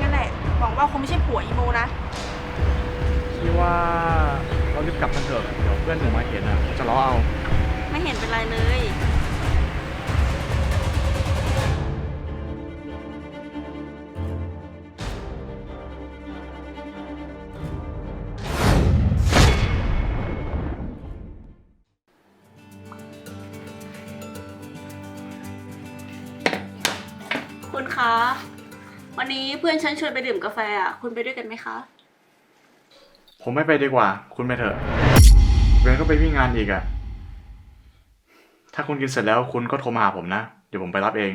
งั้นแหละ หวังว่าคงไม่ใช่ผัวอีโมนะ พี่ว่าเรารีบกลับกันเถอะเดี๋ยวเพื่อนหนูมาเห็นอะเขาจะล้อเอาไม่เห็นเป็นไรเลย คุณคะ วันนี้เพื่อนฉันชวนไปดื่มกาแฟอะ คุณไปด้วยกันไหมคะ ผมไม่ไปดีกว่า คุณไปเถอะเพื่อนก็ไปวิ่งงานอีกอะถ้าคุณกินเสร็จแล้วคุณก็โทรมาหาผมนะ เดี๋ยวผมไปรับเอง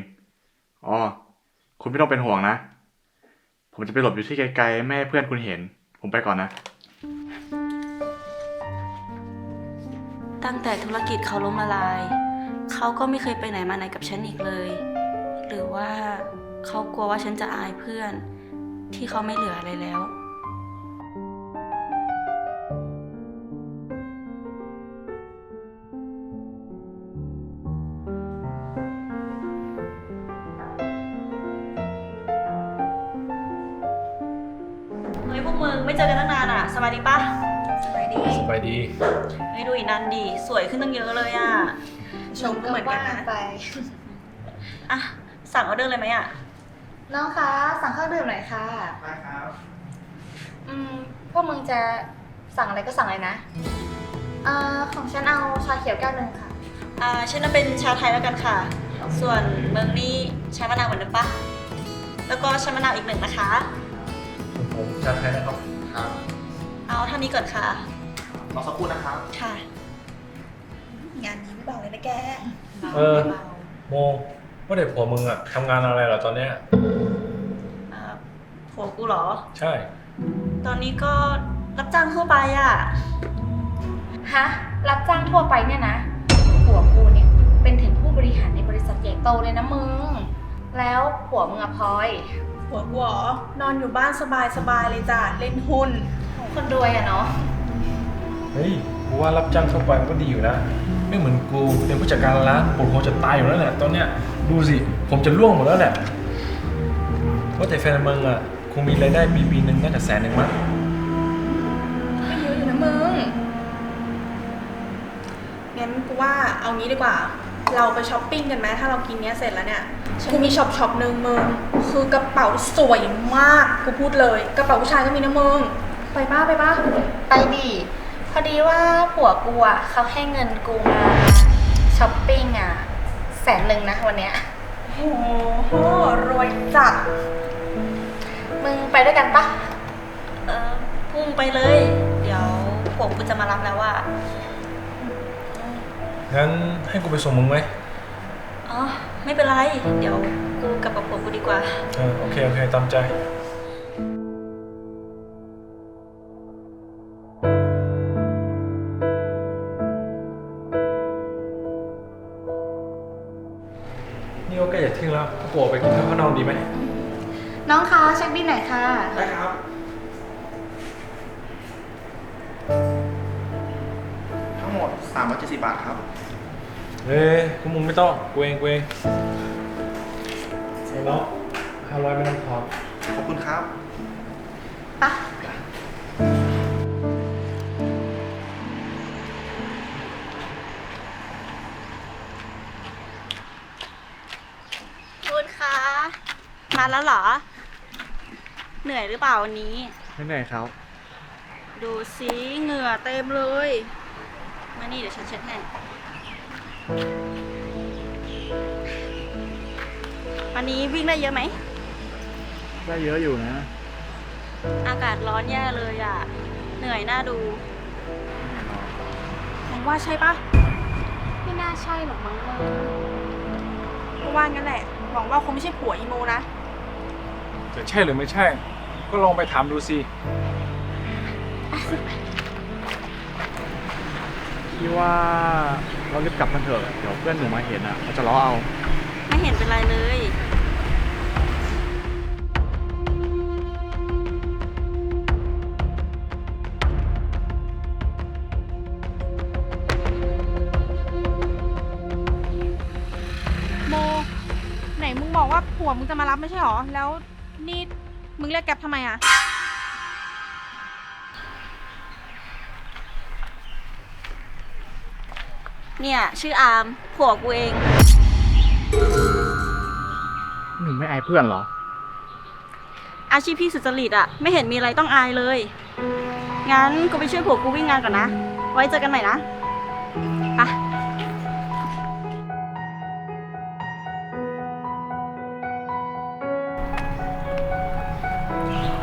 อ๋อคุณไม่ต้องเป็นห่วงนะ ผมจะไปหลบอยู่ที่ไกลๆไม่ให้เพื่อนคุณเห็น ผมไปก่อนนะ ตั้งแต่ธุรกิจเขาล้มละลาย เขาก็ไม่เคยไปไหนมาไหนกับฉันอีกเลย หรือว่า เขากลัวว่าฉันจะอายเพื่อน ที่เขาไม่เหลืออะไรแล้ว เฮ้ยพวกมึงไม่เจอกันตั้งนานอะ สบายดีปะสบายดีสบายดีเฮ้ยดูอีนันดี สวยขึ้นตั้งเยอะเลยอะ ชมก็เหมือนกันนะ ไป อะ สั่งออเดอร์เลยไหมอะ น้องคะสั่งเครื่องดื่มหน่อยค่ะ ได้ครับ อืมพวกมึงจะสั่งอะไรก็สั่งเลยนะเอ่อของฉันเอาชาเขียวแก้วหนึ่งค่ะ อ่าฉันน่ะเป็นชาไทยแล้วกันค่ะ ส่วนเมืองนี่ใช้มะนาวเหมือนเดิมปะแล้วก็ใช้มะนาวอีกหนึ่งนะคะ ผมชาไทยนะครับ ครับเอาเท่านี้ก่อนค่ะ รอสักครู่นะครับ ค่ะ งานนี้ไม่เบาเลยนะแก เออ โม ว่าเด็กผัวมึงอะทำงานอะไรเหรอตอนเนี้ย อ่าผัวกูเหรอ ใช่ ตอนนี้ก็รับจ้างทั่วไปอะ ฮะ รับจ้างทั่วไปเนี่ยนะผัวกูเนี่ย เป็นถึงผู้บริหารในบริษัทใหญ่โตเลยนะมึง แล้วผัวมึงอะพลอยผัวกูเหรอนอนอยู่บ้านสบายสบายเลยจ้ะ เล่นหุ้น คนรวยอะเนาะ เฮ้ย กูว่ารับจ้างทั่วไปมันก็ดีอยู่นะ ไม่เหมือนกูเป็นผู้จัดการร้านปวดหัวจะตายอยู่แล้วแหละตอนเนี้ยดูสิผมจะล่วงหมดแล้วแหละว่าแต่แฟนมึงอะคงมีรายได้ปีปีๆหนึ่งน่าจะแสนหนึ่งมั้งไม่เยอะอยู่นะมึง งั้นกูว่าเอางี้ดีกว่า เราไปช้อปปิ้งกันไหมถ้าเรากินเนี้ยเสร็จแล้วเนี่ย กูมีช็อปช็อปหนึ่งมึง คือกระเป๋าสวยมาก กูพูดเลย กระเป๋าผู้ชายก็มีนะมึง ไปป้าไปป้า ไปดิพ อดีว่าผัวกูอะเขาให้เงินกูมาช้อปปิ้งอะแสนหนึ่งนะวันเนี้ยโอ้โหรวยจัด มึงไปด้วยกันปะเออพุ่งไปเลย เดี๋ยวผมกูจะมารับแล้วว่างั้นให้กูไปส่งมึงไหมอ๋อ ไม่เป็นไร เดี๋ยวกูกลับกับผมกูดีกว่า เออโอเค โอเค ตามใจ จะเที่ยงแล้วกูออกไปกินข้าวข้างนอกดีไหมน้องคะเช็คบินหน่อยค่ะ ได้ครับ ทั้งหมด370บาทครับเอ้ยกูมึงไม่ต้องกูเองกูเองเสร็จแล้วห้าร้อยไม่ต้องพอขอบคุณครับปะคุณ มาแล้วเหรอ เหนื่อยหรือเปล่าวันนี้ ไม่เหนื่อยครับ ดูสิเหงื่อเต็มเลย มานี่เดี๋ยวฉันเช็ดให้ วันนี้วิ่งได้เยอะไหม ได้เยอะอยู่นะ อากาศร้อนแย่เลยอะ เหนื่อยหน้าดูมองว่าใช่ปะไม่น่าใช่หรอกมั้งมึงก็ว่างั้นแหละ หวังว่าคงไม่ใช่ผัวอีโมนะ จะใช่หรือไม่ใช่ ก็ลองไปถามดูสิพี่ว่าเรารีบกลับกันเถอะเดี๋ยวเพื่อนหนูมาเห็นอะเขาจะล้อเอา ไม่เห็นเป็นไรเลย โม ไหนมึงบอกว่าผัวมึงจะมารับไม่ใช่หรอ แล้ว นี่มึงเรียกแก๊ปทำไมอะเนี่ย ชื่ออาร์มผัวกูเอง หนูไม่อายเพื่อนเหรอ อาชีพพี่สุจริตอะไม่เห็นมีอะไรต้องอายเลย งั้นกูไปช่วยผัวกูวิ่งงานก่อนนะ ไว้เจอกันใหม่นะไป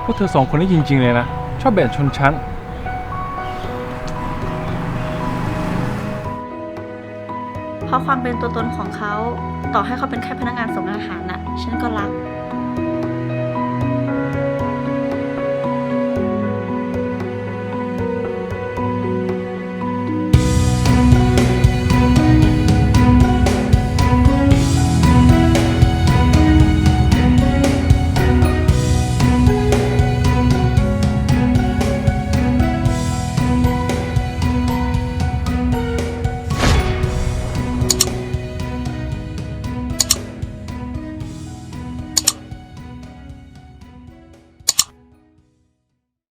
พวกเธอสองคนนี่จริง ๆ เลยนะ ชอบแบ่งชนชั้น เพราะความเป็นตัวตนของเขา ต่อให้เขาเป็นแค่พนักงานส่งอาหารน่ะ ฉันก็รัก